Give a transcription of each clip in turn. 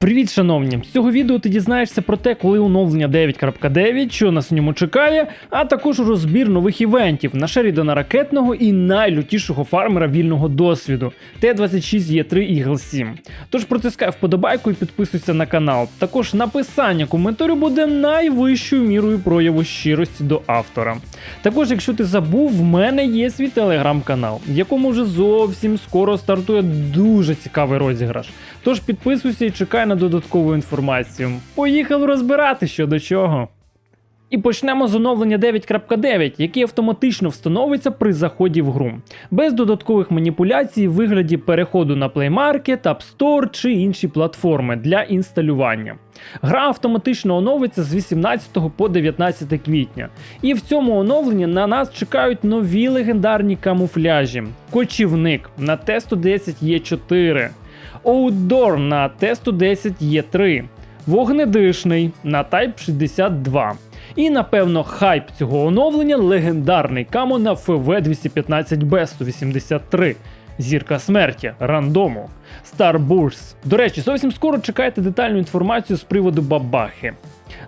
Привіт, шановні! З цього відео ти дізнаєшся про те, коли оновлення 9.9, що нас в ньому чекає, а також розбір нових івентів на Шерідана ракетного і найлютішого фармера вільного досвіду Т-26Е3 Eagle 7. Тож протискай вподобайку і підписуйся на канал. Також написання коментарю буде найвищою мірою прояву щирості до автора. Також, якщо ти забув, в мене є свій телеграм-канал, в якому вже зовсім скоро стартує дуже цікавий розіграш. Тож підписуйся і чекай на додаткову інформацію. Поїхали розбирати що до чого. І почнемо з оновлення 9.9, яке автоматично встановиться при заході в гру, без додаткових маніпуляцій в вигляді переходу на Play Market, App Store чи інші платформи для інсталювання. Гра автоматично оновиться з 18 по 19 квітня. І в цьому оновленні на нас чекають нові легендарні камуфляжі: Кочівник на Т-110Е4, Outdoor на Т-110Е3, Вогнедишний на Type 62. І напевно хайп цього оновлення легендарний камо на ФВ 215 Б 183. Зірка смерті рандому. Starburst. До речі, зовсім скоро чекайте детальну інформацію з приводу бабахи.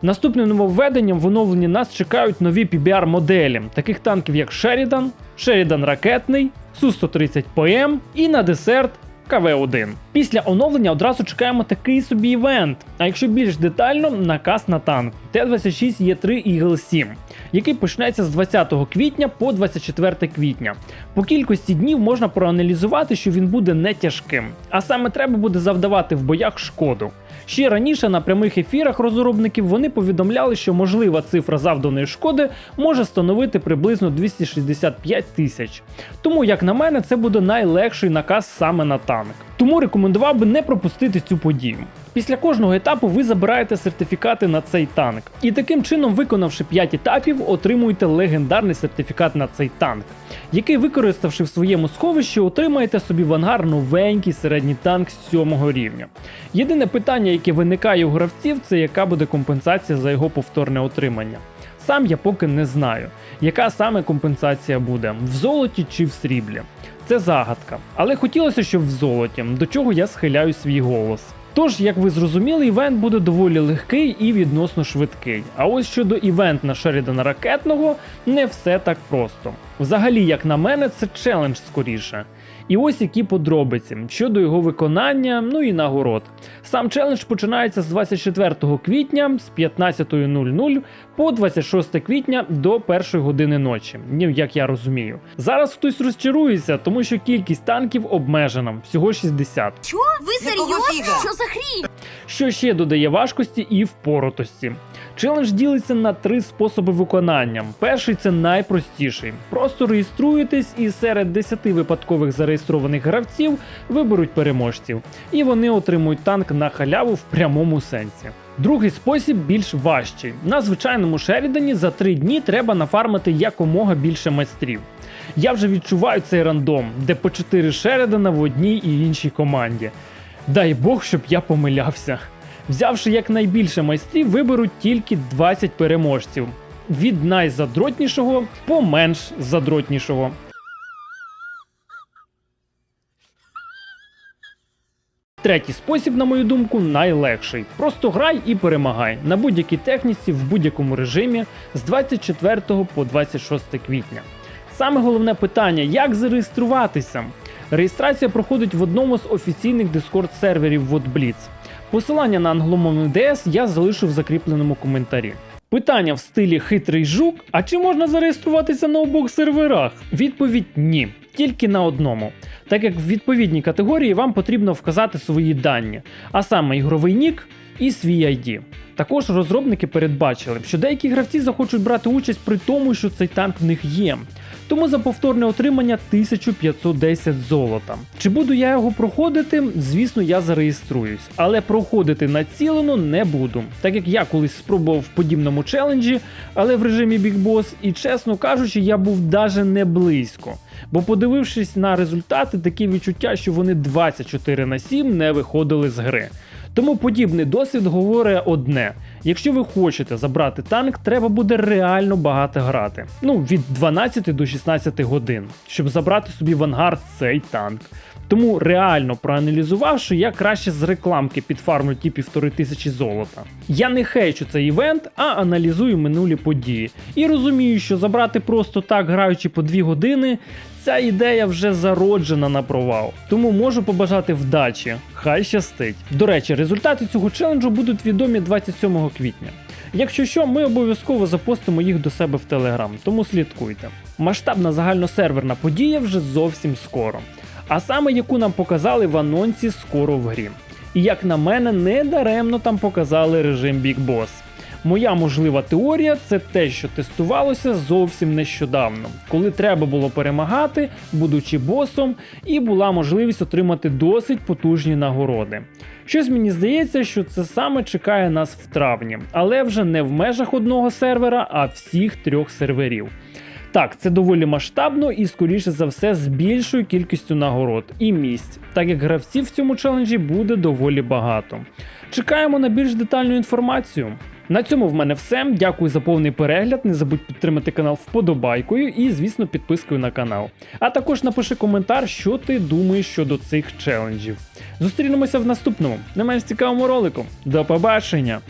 Наступним нововведенням в оновленні нас чекають нові PBR моделі, таких танків як Sheridan, Sheridan ракетний, Су-130 ПМ і на десерт КВ-1. Після оновлення одразу чекаємо такий собі івент. А якщо більш детально, наказ на танк Т-26Е3 Eagle 7, який почнеться з 20 квітня по 24 квітня. По кількості днів можна проаналізувати, що він буде не тяжким, а саме треба буде завдавати в боях шкоду. Ще раніше на прямих ефірах розробників вони повідомляли, що можлива цифра завданої шкоди може становити приблизно 265 тисяч. Тому, як на мене, це буде найлегший наказ саме на танк. Тому рекомендував би не пропустити цю подію. Після кожного етапу ви забираєте сертифікати на цей танк, і таким чином, виконавши 5 етапів, отримуєте легендарний сертифікат на цей танк, який, використавши в своєму сховищі, отримаєте собі в ангар новенький середній танк 7 рівня. Єдине питання, яке виникає у гравців, це яка буде компенсація за його повторне отримання. Сам я поки не знаю, яка саме компенсація буде в золоті чи в сріблі. Це загадка, але хотілося, щоб в золоті, до чого я схиляю свій голос. Тож, як ви зрозуміли, івент буде доволі легкий і відносно швидкий. А ось щодо івент на Шерідана ракетного, не все так просто. Взагалі, як на мене, це челендж скоріше. І ось які подробиці щодо його виконання, ну і нагород. Сам челендж починається з 24 квітня з 15.00 по 26 квітня до 1 години ночі, ні, як я розумію. Зараз хтось розчарується, тому що кількість танків обмежена, всього 60. Що? Ви серйозно? Що за хрінь? Що ще додає важкості і впоротості. Челендж ділиться на три способи виконання. Перший це найпростіший. Просто реєструєтесь і серед 10 випадкових зареєстрованих гравців виберуть переможців, і вони отримують танк на халяву в прямому сенсі. Другий спосіб більш важчий. На звичайному Шерідані за 3 дні треба нафармити якомога більше майстрів. Я вже відчуваю цей рандом, де по 4 Шеридана в одній і іншій команді. Дай Бог, щоб я помилявся. Взявши якнайбільше майстрів, виберуть тільки 20 переможців. Від найзадротнішого по менш задротнішого. Третій спосіб, на мою думку, найлегший. Просто грай і перемагай на будь-якій техніці в будь-якому режимі з 24 по 26 квітня. Саме головне питання: як зареєструватися? Реєстрація проходить в одному з офіційних Discord серверів WotBlitz. Посилання на англомовний DS я залишу в закріпленому коментарі. Питання в стилі хитрий жук: а чи можна зареєструватися на обох серверах? Відповідь ні, тільки на одному. Так як в відповідній категорії вам потрібно вказати свої дані, а саме ігровий нік і свій ID. Також розробники передбачили, що деякі гравці захочуть брати участь при тому, що цей танк в них є. Тому за повторне отримання 1510 золота. Чи буду я його проходити? Звісно, я зареєструюсь, але проходити націлено не буду, так як я колись спробував в подібному челенджі, але в режимі Boss, і чесно кажучи, я був даже не близько. Бо подивившись на результати, такі відчуття, що вони 24 на 7 не виходили з гри. Тому подібний досвід говорить одне: Якщо ви хочете забрати танк, треба буде реально багато грати. Ну, від 12 до 16 годин, щоб забрати собі в ангар цей танк. Тому реально проаналізувавши, я краще з рекламки підфармлю ті півтори тисячі золота. Я не хейчу цей івент, а аналізую минулі події. І розумію, що забрати просто так, граючи по 2 години, ця ідея вже зароджена на провал. Тому можу побажати вдачі. Хай щастить. До речі, результати цього челенджу будуть відомі 27 квітня. Якщо що, ми обов'язково запостимо їх до себе в Телеграм, тому слідкуйте. Масштабна загальносерверна подія вже зовсім скоро. А саме яку нам показали в анонсі скоро в грі. І як на мене, не даремно там показали режим Big Boss. Моя можлива теорія це те, що тестувалося зовсім нещодавно, коли треба було перемагати, будучи босом, і була можливість отримати досить потужні нагороди. Щось мені здається, що це саме чекає нас в травні, але вже не в межах одного сервера, а всіх трьох серверів. Так, це доволі масштабно і, скоріше за все, з більшою кількістю нагород і місць, так як гравців в цьому челенджі буде доволі багато. Чекаємо на більш детальну інформацію. На цьому в мене все. Дякую за повний перегляд. Не забудь підтримати канал вподобайкою і, звісно, підпискою на канал. А також напиши коментар, що ти думаєш щодо цих челенджів. Зустрінемося в наступному, не менш цікавому ролику. До побачення!